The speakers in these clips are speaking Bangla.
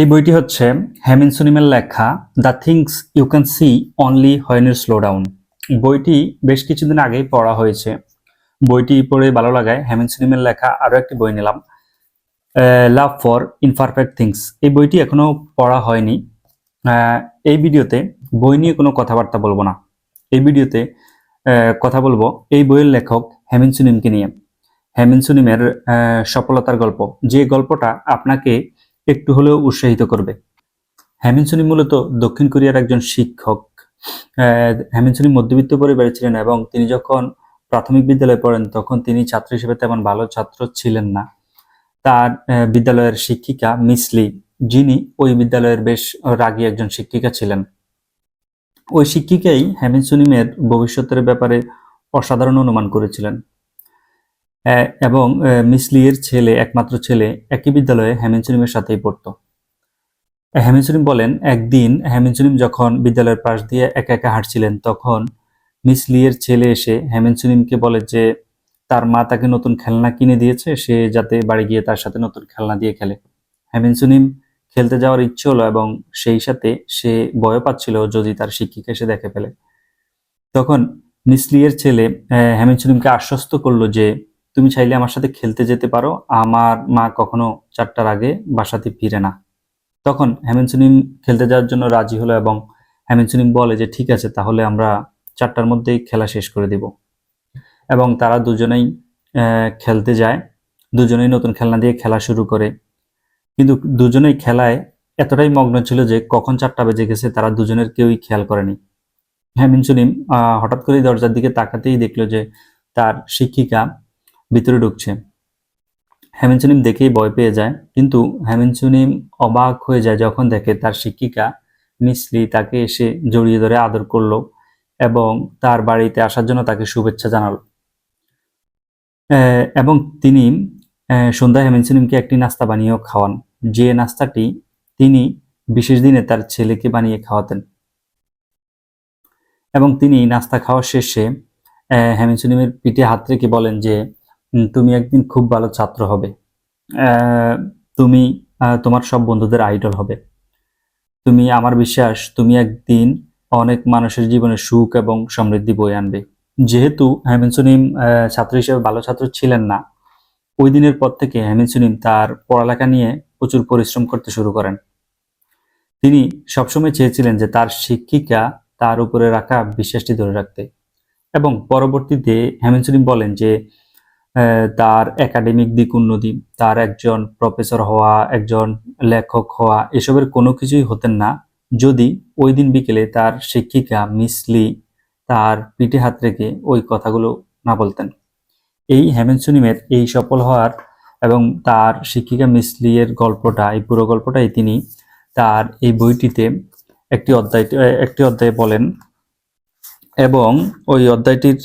এই বইটি হচ্ছে হেমিন সুনিমের লেখা the things you can see only when you slow down. বইটি বেশ কিছুদিন আগেই পড়া হয়েছে। বইটি পড়ে ভালো লাগায়, হেমিন সুনিমের লেখা আরও একটি বই নিলাম। লাভ ফর ইনপারফেক্ট থিংস এই বইটি এখনও পড়া হয়নি। এই ভিডিওতে বই নিয়ে কোনো কথাবার্তা বলব না। এই ভিডিওতে কথা বলব এই বইয়ের লেখক হেমিন সুনিমকে নিয়ে। হেমিন সুনিমের সফলতার গল্প। যে গল্পটা আপনাকে একটু হলেও উৎসাহিত করবে। হেমিন সুনিম মূলত দক্ষিণ কোরিয়ার একজন শিক্ষক। হেমিন মধ্যবিত্ত পরিবারে ছিলেন এবং তিনি যখন প্রাথমিক বিদ্যালয়ে পড়েন, তখন তিনি ছাত্র হিসেবে তেমন ভালো ছাত্র ছিলেন না। তার বিদ্যালয়ের শিক্ষিকা মিসলি যিনি ওই বিদ্যালয়ের বেশ রাগী একজন শিক্ষিকা ছিলেন। ওই শিক্ষিকাই হেমিন ভবিষ্যতের ব্যাপারে অসাধারণ অনুমান করেছিলেন। এবং আহ, মিসলি ছেলে একমাত্র ছেলে একই বিদ্যালয়ে হেমিন সুনিমের সাথেই পড়তো। হেমিন সুনিম বলেন একদিন হেমিন সুনিম যখন বিদ্যালয়ের পাশ দিয়ে একা একা হাঁটছিলেন তখন মিস লিয়ের ছেলে এসে হেমিন সুনিমকে বলে যে তার মা তাকে নতুন খেলনা কিনে দিয়েছে সে যাতে বাড়ি গিয়ে তার সাথে নতুন খেলনা দিয়ে খেলে। হেমিন সুনিম খেলতে যাওয়ার ইচ্ছে হলো এবং সেই সাথে সে ভয় পাচ্ছিল যদি তার শিক্ষিকা এসে দেখে ফেলে। তখন মিস লিয়ের ছেলে হেমিন আশ্বস্ত করল যে তুমি চাইলে আমার সাথে খেলতে যেতে পারো। আমার মা কখনো চারটার আগে বাসাতে ফিরে না। তখন হেমেন সুনিম খেলতে যাওয়ার জন্য রাজি হলো এবং হেমেন সুনিম বলে যে ঠিক আছে তাহলে আমরা চারটার মধ্যেই খেলা শেষ করে দিব। এবং তারা দুজনেই খেলতে যায়। দুজনেই নতুন খেলনা দিয়ে খেলা শুরু করে। কিন্তু দুজনেই খেলায় এতটাই মগ্ন ছিল যে কখন চারটা বেজে গেছে তারা দুজনের কেউই খেয়াল করেনি। হেমিন সুনিম আহ, হঠাৎ করেই দরজার দিকে তাকাতেই দেখল যে তার শিক্ষিকা ভিতরে ঢুকছে। হেমেন সুনিম দেখেই ভয় পেয়ে যায় কিন্তু হেমেন সুনিম অবাক হয়ে যায় যখন দেখে তার শিক্ষিকা মিসলি তাকে এসে জড়িয়ে ধরে আদর করল এবং তার বাড়িতে আসার জন্য তাকে শুভেচ্ছা জানালো। এবং তিনি সন্ধ্যায় হেমেন একটি নাস্তা বানিয়েও খাওয়ান। যে নাস্তাটি তিনি বিশেষ দিনে তার ছেলেকে বানিয়ে খাওয়াতেন। এবং তিনি নাস্তা খাওয়া শেষে আহ, হেমেন পিঠে হাত রেখে বলেন যে "উম, তুমি একদিন খুব ভালো ছাত্র হবে। তুমি তোমার সব বন্ধুদের আইডল হবে। তুমি, আমার বিশ্বাস, তুমি একদিন অনেক মানুষের জীবনে সুখ এবং সমৃদ্ধি বয়ে আনবে। যেহেতু হেমেন সুনিম ছাত্র হিসেবে ভালো ছাত্র ছিলেন না, ওই দিনের পর থেকে হেমেন সুনিম তার পড়ালেখা নিয়ে প্রচুর পরিশ্রম করতে শুরু করেন। তিনি সবসময় চেয়েছিলেন যে তার শিক্ষিকা তার উপরে রাখা বিশ্বাসটি ধরে রাখতে। এবং পরবর্তীতে হেমেন সুনিম বলেন যে তার একাডেমিক দিক উন্নতি, তার একজন প্রফেসর হওয়া, একজন লেখক হওয়া, এসবের কোনো কিছুই হতেন না। যদি ওই দিন বিকেলে তার শিক্ষিকা মিস লি তার পিঠে হাত রেখে ওই কথাগুলো না বলতেন। এই হেমেন সুনিমের এই সফল হওয়ার এবং তার শিক্ষিকা মিস লি এর গল্পটা, এই পুরো গল্পটাই তিনি তার এই বইটিতে একটি অধ্যায়, একটি অধ্যায়ে বলেন এবং ওই অধ্যায়টির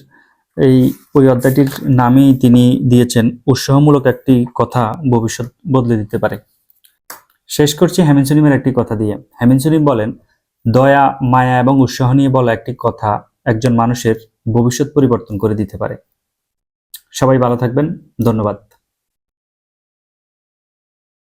এই ওই অধ্যায়টির নামই তিনি দিয়েছেন, উৎসাহমূলক একটি কথা ভবিষ্যৎ বদলে দিতে পারে। শেষ করছি হেমেন সুনিমের একটি কথা দিয়ে। হেমেন সুনিম বলেন, দয়া, মায়া এবং উৎসাহ নিয়ে বলা একটি কথা একজন মানুষের ভবিষ্যৎ পরিবর্তন করে দিতে পারে। সবাই ভালো থাকবেন, ধন্যবাদ।